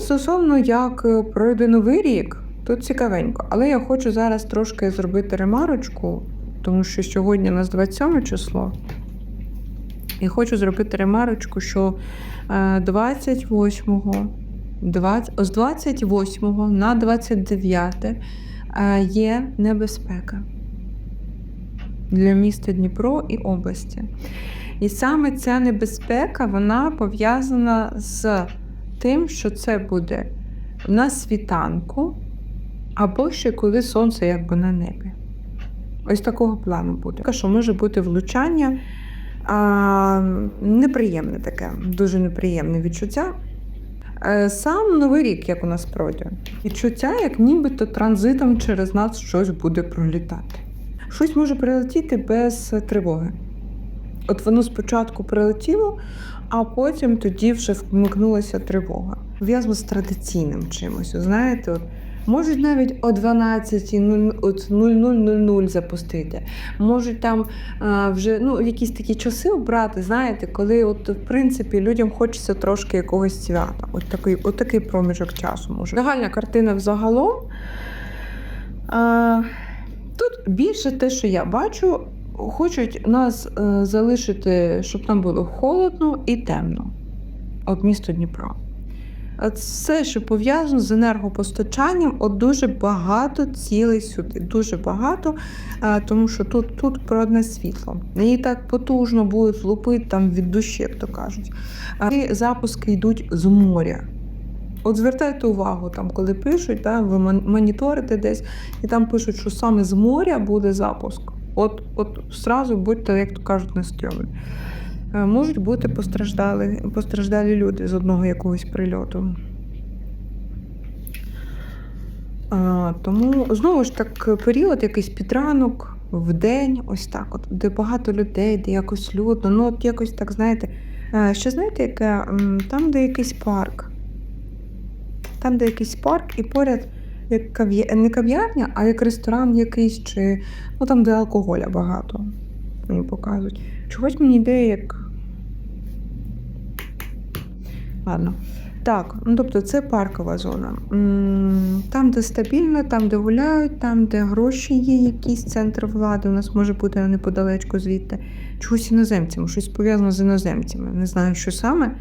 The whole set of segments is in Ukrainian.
Стосовно як е, пройде новий рік, тут цікавенько. Але я хочу зараз трошки зробити ремарочку, тому що сьогодні у нас 27 число. І хочу зробити ремарочку, що е, 28-го, 20, з 28 на 29 е, є небезпека для міста Дніпро і області. І саме ця небезпека вона пов'язана з тим, що це буде на світанку, або ще коли сонце якби на небі. Ось такого плану буде. Що може бути влучання а, неприємне таке, дуже неприємне відчуття. Е, Сам Новий рік, як у нас пройде, відчуття, як нібито транзитом через нас щось буде пролітати. Щось може прилетіти без тривоги. От воно спочатку прилетіло, а потім тоді вже вмикнулася тривога. В'язано з традиційним чимось. Знаєте, от, можуть навіть о 12.00 запустити. Можуть там а, вже ну, якісь такі часи обрати, знаєте, коли от, в принципі людям хочеться трошки якогось свята. От такий, от такий проміжок часу може. Загальна картина взагалом. А, тут більше те, що я бачу, хочуть нас е, залишити, щоб нам було холодно і темно. От місто Дніпро. Все, що пов'язано з енергопостачанням, от дуже багато цілей сюди. Дуже багато, е, тому що тут, тут про одне світло. І так потужно будуть лупити там від душі, як то кажуть. А запуски йдуть з моря. От звертайте увагу, там, коли пишуть, да, ви моніторите десь, і там пишуть, що саме з моря буде запуск. От, от зразу будьте, як то кажуть, настроєні. Е, Можуть бути постраждалі, постраждалі люди з одного якогось прильоту. А, тому знову ж так, період, якийсь підранок, в день, ось так, от, де багато людей, де якось людно. Ну, от якось так, знаєте, е, ще знаєте, яке там, де якийсь парк. Там, де якийсь парк, і поряд як кав'я... не кав'ярня, а як ресторан якийсь, чи ну там, де алкоголя багато. Мені показують. Чогось мені йде як. Ладно. Так, ну тобто це паркова зона. Там, де стабільно, там, де гуляють, там, де гроші є, якийсь центр влади, у нас може бути неподалечко звідти. Чогось іноземцями, щось пов'язано з іноземцями. Не знаю, що саме.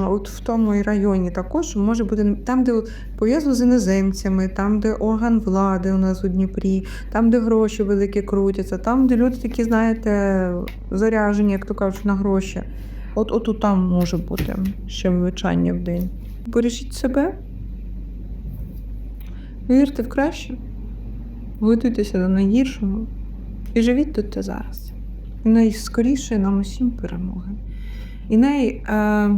От в тому і районі також може бути там, де от пов'язано з іноземцями, там, де орган влади у нас у Дніпрі, там, де гроші великі крутяться, там, де люди такі, знаєте, заряжені, як то кажуть, на гроші. От от там може бути ще влучання в день. Бережіть себе, вірте в краще, готуйтеся до найгіршого і живіть тут та зараз. Найскоріше нам усім перемоги. І най е,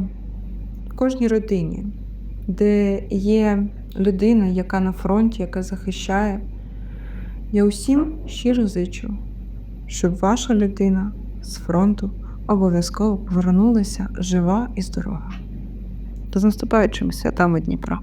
кожній родині, де є людина, яка на фронті, яка захищає, я усім щиро зичу, щоб ваша людина з фронту обов'язково повернулася жива і здорова. До наступаючими святами Дніпра.